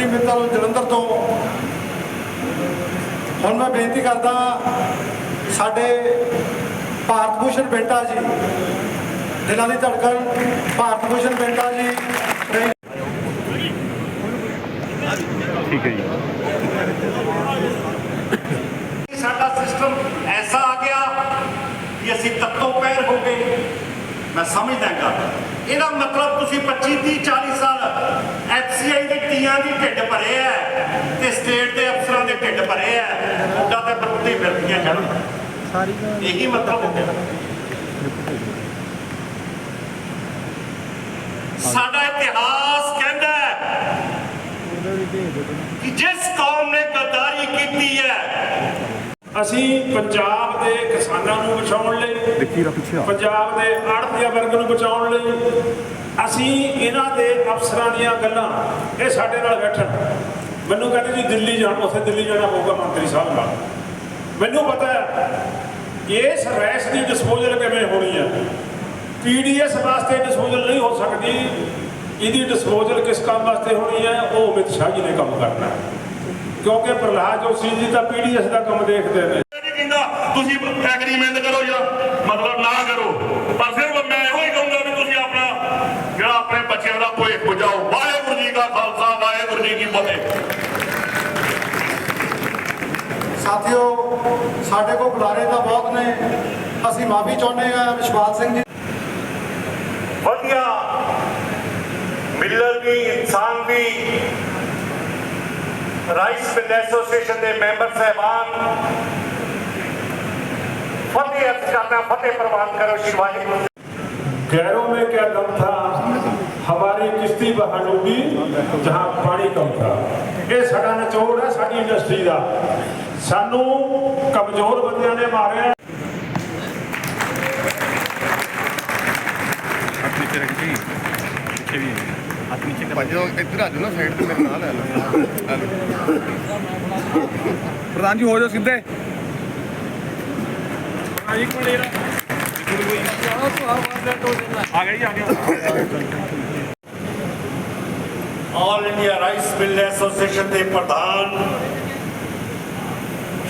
ਤੋਂ ਮਿੱਤਲ ਜਲੰਧਰ ਤੋਂ। ਹੁਣ ਮੈਂ ਬੇਨਤੀ ਕਰਦਾ ਸਾਡੇ ਭਾਰਤ ਭੂਸ਼ਣ ਬੈਂਟਾ ਜੀ, ਦਿਲਾਂ ਦੀ ਧੜਕਣ ਭਾਰਤ ਭੂਸ਼ਣ ਬੈਂਟਾ ਜੀ ਠੀਕ ਹੈ ਜੀ ਸਾਡਾ ਸਿਸਟਮ ਐਸਾ ਆ ਗਿਆ ਕਿ ਅਸੀਂ ਤੱਤੋਂ ਪੈਰ ਹੋ ਗਏ ਮੈਂ ਸਮਝਦਾ ਗਾ ਇਹਦਾ ਮਤਲਬ ਤੁਸੀਂ 25 30 40 ਸਾਲ ਐਫਸੀਆਈ ਦੇ ਟੀਆਂ ਦੀ ਢਿੱਡ ਭਰੇ ਐ ਤੇ ਸਟੇਟ ਦੇ ਅਫਸਰਾਂ ਦੇ ਢਿੱਡ ਭਰੇ ਐ। ਉਹਦਾ ਤੇ ਬਰਤੀ ਫਿਰਦੀਆਂ ਚੜ੍ਹ ਇਹੀ ਮਤਲਬ ਹੋ ਗਿਆ। ਸਾਡਾ ਇਤਿਹਾਸ ਕਹਿੰਦਾ ਕਿ ਜਿਸ ਕੌਮ ਨੇ ਗਦਾਰੀ ਕੀਤੀ ਹੈ, ਅਸੀਂ ਪੰਜਾਬ ਦੇ ਕਿਸਾਨਾਂ ਨੂੰ ਬਚਾਉਣ ਲਈ ਦੇਖੀ ਰਾ ਪਿੱਛੇ ਆ ਪੰਜਾਬ ਦੇ ਆੜਤੀਆ ਵਰਗ ਨੂੰ ਬਚਾਉਣ ਲਈ ਅਸੀਂ ਇਹਨਾਂ ਦੇ ਅਫਸਰਾਂ ਦੀਆਂ ਗੱਲਾਂ ਇਹ ਸਾਡੇ ਨਾਲ ਬੈਠਣ। ਮੈਨੂੰ ਕਹਿੰਦੇ ਜੀ ਦਿੱਲੀ ਜਾਣਾ ਉੱਥੇ ਦਿੱਲੀ ਜਾਣਾ ਪਊਗਾ ਮੰਤਰੀ ਸਾਹਿਬ ਨਾਲ। ਮੈਨੂੰ ਪਤਾ ਹੈ ਕਿ ਇਸ ਰੈਸ ਦੀ ਡਿਸਪੋਜ਼ਲ ਕਿਵੇਂ ਹੋਣੀ ਹੈ। ਪੀਡੀਐਸ ਵਾਸਤੇ ਡਿਸਪੋਜ਼ਲ ਨਹੀਂ ਹੋ ਸਕਦੀ। ਇਹਦੀ ਡਿਸਪੋਜ਼ਲ ਕਿਸ ਕੰਮ ਵਾਸਤੇ ਹੋਣੀ ਹੈ ਉਹ ਅਮਿਤ ਸ਼ਾਹ ਜੀ ਨੇ ਕੰਮ ਕਰਨਾ ਕਿਉਂਕਿ ਪ੍ਰਹਲਾਦ ਜੋਸ਼ੀ ਜੀ ਤਾਂ ਪੀਡੀਐਸ ਦਾ ਕੰਮ ਦੇਖਦੇ ਨੇ। ਇਹ ਨਹੀਂ ਕਹਿੰਦਾ ਤੁਸੀਂ ਐਗਰੀਮੈਂਟ ਕਰੋ ਜਾਂ ਮਤਲਬ ਨਾ ਕਰੋ। ਪਰ ਸਿਰਫ ਮੈਂ ਇਹੋ ਹੀ ਕਹੂੰਗਾ ਵੀ ਤੁਸੀਂ ਆਪਣਾ ਜਿਹੜਾ ਆਪਣੇ ਬੱਚਿਆਂ ਦਾ ਭਵਿੱਖ ਬਚਾਓ। ਵਾਹਿਗੁਰੂ ਜੀ ਕਾ ਖਾਲਸਾ ਵਾਹਿਗੁਰੂ ਜੀ ਕੀ ਫਤਿਹ। ਸਾਥੀਓ ਸਾਡੇ ਕੋਲ ਬੁਲਾਰੇ ਤਾਂ ਬਹੁਤ ਨੇ। ਅਸੀਂ ਮਾਫੀ ਚਾਹੁੰਦੇ ਹਾਂ ਵਿਸ਼ਵਾਲ ਸਿੰਘ ਜੀ। ਵਧੀਆ ਮਿਲਰ ਵੀ ਇਨਸਾਨ ਵੀ ਰਾਈਸ ਮਿਲ ਐਸੋਸੀਏਸ਼ਨ ਦੇ ਮੈਂਬਰ ਸਹਿਬਾਨ ਫਤਿਹ ਅਰਜ਼ ਕਰਨਾ ਫਤਿਹ ਪ੍ਰਵਾਨ ਕਰੋ ਸ਼੍ਰੀ ਵਾਹਿਗੁਰੂ गैरों में क्या दम था हमारी किश्ती वहां डूबी जहां ਪਾਣੀ ਕਮ था ਇਹ ਸਾਡਾ ਨਿਚੋੜ ਹੈ ਸਾਡੀ ਇੰਡਸਟਰੀ ਦਾ ਸਾਨੂੰ ਕਮਜ਼ੋਰ ਬੰਦਿਆਂ ਨੇ ਮਾਰਿਆ ਹੱਥ ਨੀਚੇ ਰੱਖ ਜੀ ਪਿੱਛੇ ਵੀ ਹੈ। ਹੱਥ ਨੀਚੇ ਕਰ ਭਾਜੀ ਉਹ ਇੱਧਰ ਆ ਜਾਓ ਨਾ ਸਾਈਡ ਤੇ ਮੇਰੇ ਨਾਲ ਆ ਲਓ ਪ੍ਰਧਾਨ ਜੀ ਹੋ ਜਾਓ ਸਿੱਧੇ ਇੱਕ ਮਿੰਟ ਆ ਗਈ, ਆ ਗਿਆ all India rice mill association ਦੇ ਪ੍ਰਧਾਨ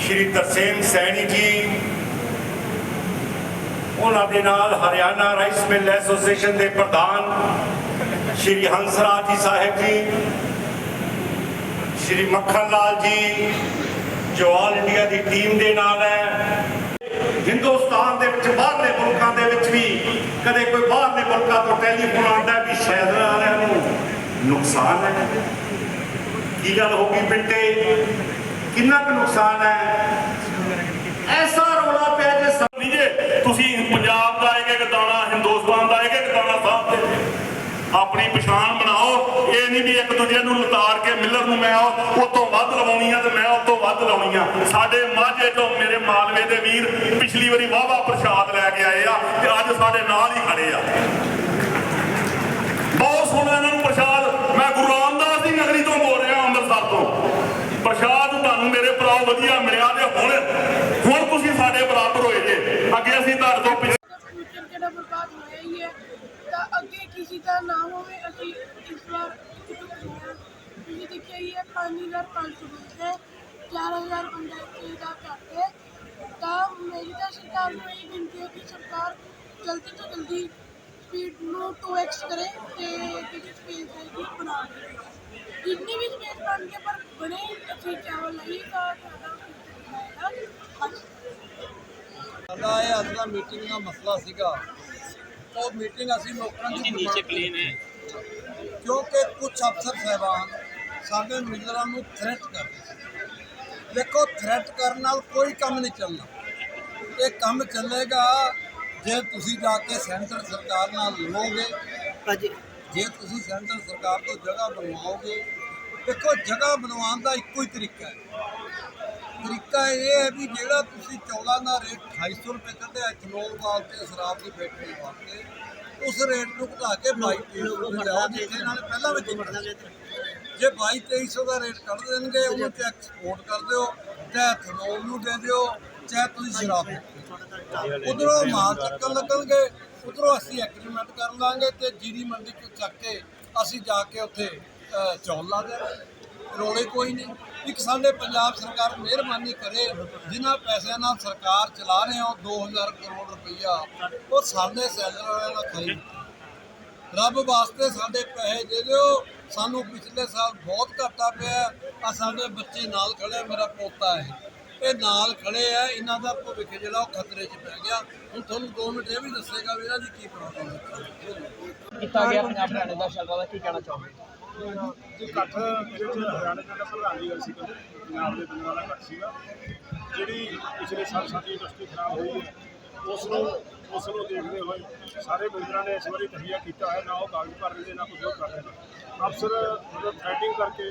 ਸ਼੍ਰੀ ਤਰਸੇਮ ਸੈਣੀ ਜੀ, ਉਹਨਾਂ ਦੇ ਨਾਲ ਹਰਿਆਣਾ ਰਾਈਸ ਮਿਲ ਐਸੋਸੀਏਸ਼ਨ ਦੇ ਪ੍ਰਧਾਨ ਸ਼੍ਰੀ ਹੰਸਰਾਜ ਜੀ ਸਾਹਿਬ ਜੀ, ਸ਼੍ਰੀ ਮੱਖਣ ਲਾਲ ਜੀ, ਜੋ ਆਲ ਇੰਡੀਆ ਦੀ ਟੀਮ ਦੇ ਨਾਲ ਹੈ। ਹਿੰਦੁਸਤਾਨ ਦੇ ਵਿੱਚ, ਬਾਹਰਲੇ ਮੁਲਕਾਂ ਦੇ ਵਿੱਚ ਵੀ ਕਦੇ ਕੋਈ ਬਾਹਰਲੇ ਮੁਲਕਾਂ ਤੋਂ ਟੈਲੀਫੋਨ ਆਉਂਦਾ ਵੀ ਸ਼ਾਇਦ ਵਾਲਿਆਂ ਨੂੰ ਨੁਕਸਾਨ ਹੈ। ਕੀ ਗੱਲ ਹੋ ਗਈ ਬਿੱਟੇ? ਕਿੰਨਾ ਕੁ ਨੁਕਸਾਨ ਹੈ? ਐਸਾ ਰੋਲਾ ਪਿਆ ਜੇ ਸਮਝੀਏ ਤੁਸੀਂ ਪੰਜਾਬ ਦਾ ਇੱਕ ਇੱਕ ਦਾਣਾ ਹਿੰਦੁਸਤਾਨ ਦਾ ਇੱਕ ਇੱਕ ਦਾਣਾ ਸਾਹਬ ਦੇ ਆਪਣੀ ਪਛਾਣ ਬਣਾਓ ਇਹ ਵੀ ਇੱਕ ਦੂਜੇ ਨੂੰ ਲਤਾੜ ਕੇ ਮਿਲਰ ਨੂੰ ਮੈਂ ਉਹ ਤੋਂ ਵੱਧ ਲਵਾਉਣੀ ਆ ਤੇ ਮੈਂ ਉਹ ਤੋਂ ਵੱਧ ਲਾਉਣੀ ਆ। ਸਾਡੇ ਮਾਝੇ ਤੋਂ ਮੇਰੇ ਮਾਲਵੇ ਦੇ ਵੀਰ ਪਿਛਲੀ ਵਾਰੀ ਵਾਵਾ ਪ੍ਰਸ਼ਾਦ ਲੈ ਕੇ ਆਏ ਆ ਤੇ ਅੱਜ ਸਾਡੇ ਨਾਲ ਹੀ ਖੜੇ ਆ। ਬਹੁਤ ਸੋਹਣਾ ਇਹਨਾਂ ਨੂੰ ਪ੍ਰਸ਼ਾਦ। ਮੈਂ ਗੁਰੂ ਰਾਮਦਾਸ ਦੀ ਨਗਰੀ ਤੋਂ ਬੋਲ ਰਿਹਾ ਅੰਮ੍ਰਿਤਸਰ ਤੋਂ। ਪ੍ਰਸ਼ਾਦ ਤੁਹਾਨੂੰ ਮੇਰੇ ਭਰਾ ਵਧੀਆ ਮਿਲਿਆ ਤੇ ਹੁਣ ਹੁਣ ਤੁਸੀਂ ਸਾਡੇ ਬਰਾਬਰ ਹੋਏ ਜੇ ਅੱਗੇ ਅਸੀਂ ਤੁਹਾਡੇ ਤੋਂ ਪਿੱਛੇ ਫਿਊਚਰ ਜਿਹੜਾ ਬਰਬਾਦ ਹੋਇਆ ਹੀ ਹੈ ਤਾਂ ਅੱਗੇ ਕਿਸੇ ਦਾ ਨਾ ਹੋਵੇ ਅਸੀਂ ਇਸ ਵਾਰ ਇੱਕ ਚੁੱਕੇ ਹਾਂ ਤੁਸੀਂ ਦੇਖਿਆ ਹੀ ਹੈ 5500 ਬੰਦੇ ਹੈ 4000 ਬੰਦਾ ਇੱਥੇ ਦਾ ਘੱਟ ਹੈ ਤਾਂ ਮੇਰੀ ਤਾਂ ਸਰਕਾਰ ਨੂੰ ਇਹ ਬੇਨਤੀ ਹੈ ਕਿ ਸਰਕਾਰ ਜਲਦੀ ਤੋਂ ਜਲਦੀ ਸਪੀਡ ਨੂੰ 2x ਕਰੇ ਤੇ ਜਿਹੜੀ ਸਪੇਸ ਹੈਗੀ ਬਣਾ ਦੇ ਜਿੰਨੀ ਵੀ ਸਪੇਸ ਬਣ ਕੇ ਪਰ ਬਣੇ ਅਸੀਂ ਚਾਵਲ ਲਈ ਤਾਂ ਸਾਡਾ future ਬਣਾਏਗਾ ਹਾਂਜੀ ਸਾਡਾ ਇਹ ਅੱਜ ਦਾ ਮੀਟਿੰਗ ਦਾ ਮਸਲਾ ਸੀਗਾ ਉਹ ਮੀਟਿੰਗ ਅਸੀਂ ਲੋਕਾਂ ਦੀ ਨੀਚੇ ਪਲੇਨ ਹੈ ਕਿਉਂਕਿ ਕੁਝ ਅਫਸਰ ਸਹਿਬਾਨ ਸਾਡੇ ਮਿਲਰਾਂ ਨੂੰ ਥ੍ਰੈਟ ਕਰ ਦੇਖੋ ਥ੍ਰੈਟ ਕਰਨ ਨਾਲ ਕੋਈ ਕੰਮ ਨਹੀਂ ਚੱਲਣਾ। ਇਹ ਕੰਮ ਚੱਲੇਗਾ ਜੇ ਤੁਸੀਂ ਜਾ ਕੇ ਸੈਂਟਰ ਸਰਕਾਰ ਨਾਲ ਲਵੋਗੇ ਜੇ ਤੁਸੀਂ ਸੈਂਟਰ ਸਰਕਾਰ ਤੋਂ ਜਗ੍ਹਾ ਬਣਵਾਓਗੇ। ਦੇਖੋ ਜਗ੍ਹਾ ਬਣਵਾਉਣ ਦਾ ਇੱਕੋ ਹੀ ਤਰੀਕਾ ਹੈ। ਤਰੀਕਾ ਇਹ ਹੈ ਵੀ ਜਿਹੜਾ ਤੁਸੀਂ ਚੌਲਾਂ ਦਾ ਰੇਟ 250 ਰੁਪਏ ਕੱਢਿਆ ਇਥਨੋਲ ਵਾਸਤੇ ਸ਼ਰਾਬ ਦੀ ਫੈਕਟਰੀ ਵਾਸਤੇ ਉਸ ਰੇਟ ਨੂੰ ਘਟਾ ਕੇ 22 ਰੁਪਏ ਲਿਆਓ ਜਿੱਥੇ ਇਹਨਾਂ ਨੇ ਪਹਿਲਾਂ ਵੀ ਕੀਤਾ ਸੀ। ਜੇ 22 2300 ਦਾ ਰੇਟ ਕੱਢ ਦੇਣਗੇ ਉਹਨੂੰ ਤੇ ਐਕਸਪੋਰਟ ਕਰ ਦਿਓ ਚਾਹੇ ਇਥਨੋਲ ਨੂੰ ਦੇ ਦਿਓ ਚਾਹੇ ਤੁਸੀਂ ਸ਼ਰਾਬ ਉਧਰੋਂ ਮਾਲ ਚੱਕਣ ਲੱਗਣਗੇ ਉਧਰੋਂ ਅਸੀਂ ਐਗਰੀਮੈਂਟ ਕਰ ਲਾਂਗੇ ਤੇ ਜੀਰੀ ਮੰਡੀ ਚੋਂ ਚੱਕ ਕੇ ਅਸੀਂ ਜਾ ਕੇ ਉੱਥੇ ਚੌਲ ਲਾ ਦੇਵਾਂਗੇ ਰੋਲੇ ਕੋਈ ਨਹੀਂ। ਇੱਕ ਸਾਡੇ ਪੰਜਾਬ ਸਰਕਾਰ ਮਿਹਰਬਾਨੀ ਕਰੇ ਜਿਨ੍ਹਾਂ ਪੈਸਿਆਂ ਨਾਲ ਸਰਕਾਰ ਚਲਾ ਰਹੇ ਹੋ 2000 ਕਰੋੜ ਰੁਪਈਆ ਉਹ ਸਾਡੇ ਸੈਲਰਾਂ ਦਾ ਖਰੀ ਰੱਬ ਵਾਸਤੇ ਸਾਡੇ ਪੈਸੇ ਦੇ ਦਿਓ ਸਾਨੂੰ ਪਿਛਲੇ ਸਾਲ ਬਹੁਤ ਘਾਟਾ ਪਿਆ ਆ ਸਾਡੇ ਬੱਚੇ ਨਾਲ ਖੜੇ ਮੇਰਾ ਪੋਤਾ ਹੈ। ਇਹ ਨਾਲ ਖੜੇ ਆ ਇਹਨਾਂ ਦਾ ਭਵਿੱਖ ਜਿਹੜਾ ਉਹ ਖਤਰੇ 'ਚ ਪੈ ਗਿਆ। ਹੁਣ ਤੁਹਾਨੂੰ 2 ਮਿੰਟ ਇਹ ਵੀ ਦੱਸੇਗਾ ਵੀ ਇਹਨਾਂ ਦੀ ਕੀ ਪ੍ਰੋਬਲਮ ਹੈ। ਕੀਤਾ ਗਿਆ ਪੰਜਾਬ ਹਰਿਆਣੇ ਦਾ ਸ਼ਲਵਾ ਦਾ ਕੀ ਕਹਿਣਾ ਚਾਹੋਗੇ? ਜੀ ਇਕੱਠ ਇਹਦੇ ਚ ਹਰਿਆਣਾ ਦਾ ਪ੍ਰਧਾਨ ਦੀ ਗੱਲ ਸੀ ਪੰਜਾਬ ਦੇ ਪਿੰਡਾਂ ਦਾ ਇਕੱਠ ਸੀਗਾ ਜਿਹੜੀ ਪਿਛਲੇ ਸਾਲ ਸਾਡੀ ਇੰਡਸਟਰੀ ਖਰਾਬ ਹੋਈ ਹੈ ਉਸ ਨੂੰ ਉਸ ਨੂੰ ਦੇਖਦੇ ਹੋਏ ਸਾਰੇ ਬਿਲਡਰਾਂ ਨੇ ਇਸ ਵਾਰੀ ਤਹੀਆ ਕੀਤਾ ਹੈ ਨਾ ਉਹ ਕਾਗਜ਼ ਭਰ ਰਹੇ ਨੇ ਨਾ ਕੁਝ ਹੋਰ ਕਰ ਰਹੇ ਨੇ। ਅਫਸਰ ਮਤਲਬ ਥ੍ਰੈਟਿੰਗ ਕਰਕੇ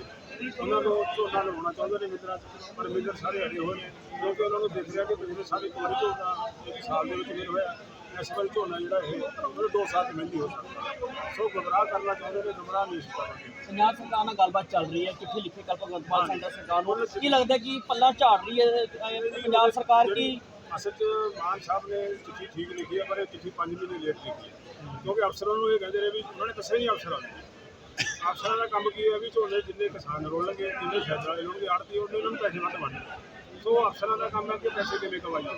ਉਹਨਾਂ ਨੂੰ ਝੋਨਾ ਲਵਾਉਣਾ ਚਾਹੁੰਦੇ ਨੇ ਮਿੱਤਰਾਂ ਪਰ ਮਿੱਤਰ ਸਾਰੇ ਅੜੇ ਹੋਏ ਨੇ ਕਿਉਂਕਿ ਉਹਨਾਂ ਨੂੰ ਦਿਖ ਰਿਹਾ ਕਿ ਪਿਛਲੇ ਇੱਕ ਵਾਰੀ ਝੋਨਾ ਇੱਕ ਸਾਲ ਦੇ ਵਿੱਚ ਮਿਲ ਹੋਇਆ। ਇਸ ਵਾਰੀ ਝੋਨਾ ਜਿਹੜਾ ਇਹ ਉਹਦੇ ਦੋ ਸਾਲ ਮਹਿੰਦੀ ਹੋ ਸਕਦਾ ਸੋ ਗੁੰਮਰਾਹ ਕਰਨਾ ਚਾਹੁੰਦੇ ਨੇ ਗੁੰਮਰਾਹ ਨਹੀਂ ਸੀ ਕਰਦੇ ਪੰਜਾਬ ਸਰਕਾਰ ਨਾਲ ਗੱਲਬਾਤ ਚੱਲ ਰਹੀ ਹੈ ਚਿੱਠੀ ਲਿਖੀ ਕੱਲ ਭਗਵੰਤ ਮਾਨ ਸੈਂਟਰ ਸਰਕਾਰ ਨੂੰ। ਕੀ ਲੱਗਦਾ ਕਿ ਪੱਲਾ ਝਾੜ ਰਹੀ ਹੈ ਪੰਜਾਬ ਸਰਕਾਰ ਕੀ ਅਸਲ 'ਚ ਮਾਨ ਸਾਹਿਬ ਨੇ ਚਿੱਠੀ ਠੀਕ ਲਿਖੀ ਹੈ ਪਰ ਇਹ ਚਿੱਠੀ 5 ਮਹੀਨੇ ਲੇਟ ਲਿਖੀ ਹੈ ਕਿਉਂਕਿ ਅਫਸਰਾਂ ਨੂੰ ਇਹ ਕਹਿੰਦੇ ਰਹੇ ਵੀ ਉਹਨਾਂ ਨੇ ਦੱਸਿਆ ਨਹੀਂ ਅਫਸਰਾਂ ਨੂੰ। ਅਫਸਰਾਂ ਦਾ ਕੰਮ ਕੀ ਹੈ ਵੀ ਝੋਨੇ ਜਿੰਨੇ ਕਿਸਾਨ ਰੋਲਣਗੇ, ਜਿੰਨੇ ਸ਼ੈਦ ਵਾਲੇ ਰੋਲਣਗੇ ਆੜਤੀ ਉਹਨਾਂ ਨੂੰ ਪੈਸੇ ਵੱਧ ਵੰਡਣ ਸੋ ਅਫਸਰਾਂ ਦਾ ਕੰਮ ਹੈ ਕਿ ਪੈਸੇ ਕਿਵੇਂ ਕਮਾਈਏ।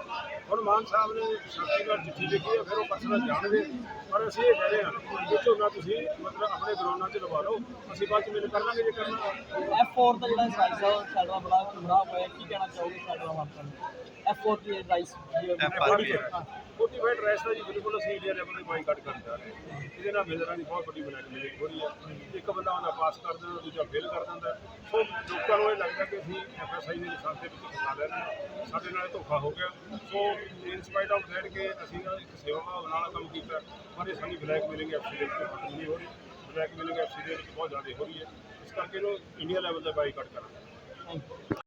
ਹੁਣ ਮਾਨ ਸਾਹਿਬ ਨੇ ਸ਼ਕਤੀ ਨਾਲ ਚਿੱਠੀ ਲਿਖੀ ਹੈ ਫਿਰ ਉਹ ਪਰਸਨਲ ਜਾਣਗੇ। ਪਰ ਅਸੀਂ ਇਹ ਕਹਿ ਰਹੇ ਹਾਂ ਕਿ ਝੋਨਾ ਤੁਸੀਂ ਮਤਲਬ ਆਪਣੇ ਗਰਾਊਂਡਾਂ 'ਚ ਲਵਾ ਲਓ, ਅਸੀਂ ਬਾਅਦ 'ਚ ਮਿਲ ਕਰ ਲਾਂਗੇ ਜੇ ਕਰਨਾ। ਐਫ4 ਦਾ ਜਿਹੜਾ ਸਾਈਜ਼ ਹੈ ਸਾਡਾ ਬੜਾ ਚੁਰਾ ਹੋਇਆ ਕੀ ਕਹਿਣਾ ਚਾਹੋਗੇ ਸਾਡਾ ਵਾਪਰਨ F48 ਰਾਈਸ ਮੋਟੀਵੇਟ ਰੈਸ ਦਾ ਜੀ ਬਿਲਕੁਲ ਅਸੀਂ ਇੰਡੀਆ ਲੈਵਲ ਤੇ ਬਾਈਕਾਟ ਕਰਨ ਜਾ ਰਹੇ ਇਹਦੇ ਨਾਲ ਮੇਜ਼ਰਾਂ ਦੀ ਬਹੁਤ ਵੱਡੀ ਬਲੈਕਮੇਲਿੰਗ ਹੋ ਰਹੀ ਹੈ ਇੱਕ ਬੰਦਾ ਉਹਨਾਂ ਪਾਸ ਕਰ ਦਿੰਦਾ ਦੂਜਾ ਫੇਲ ਕਰ ਦਿੰਦਾ ਸੋ ਲੋਕਾਂ ਨੂੰ ਇਹ ਲੱਗਦਾ ਕਿ ਅਸੀਂ ਐਫਐਸਆਈ ਦੇ ਨਿਸ਼ਾਨ ਦੇ ਵਿੱਚ ਫਸਾ ਲੈਣਾ ਸਾਡੇ ਨਾਲ ਧੋਖਾ ਹੋ ਗਿਆ। ਸੋ ਇਨ ਸਪਾਈਟ ਆਫ ਦੈਟ ਕਿ ਅਸੀਂ ਇੱਕ ਸੇਵਾ ਭਾਵ ਨਾਲ ਕੰਮ ਕੀਤਾ ਪਰ ਇਹ ਸਾਡੀ ਬਲੈਕ ਬਲੈਕਮੇਲਿੰਗ ਐਫਸੀ ਦੇ ਖਤਮ ਨਹੀਂ ਹੋ ਰਹੀ। ਬਲੈਕਮੇਲਿੰਗ ਐਫਸੀ ਦੇ ਬਹੁਤ ਜ਼ਿਆਦਾ ਹੋ ਰਹੀ ਹੈ। ਇਸ ਕਰਕੇ ਇਹਨੂੰ ਇੰਡੀਆ ਲੈਵਲ ਦਾ ਬਾਈਕਾਟ ਕਰਾਂਗੇ। Thank you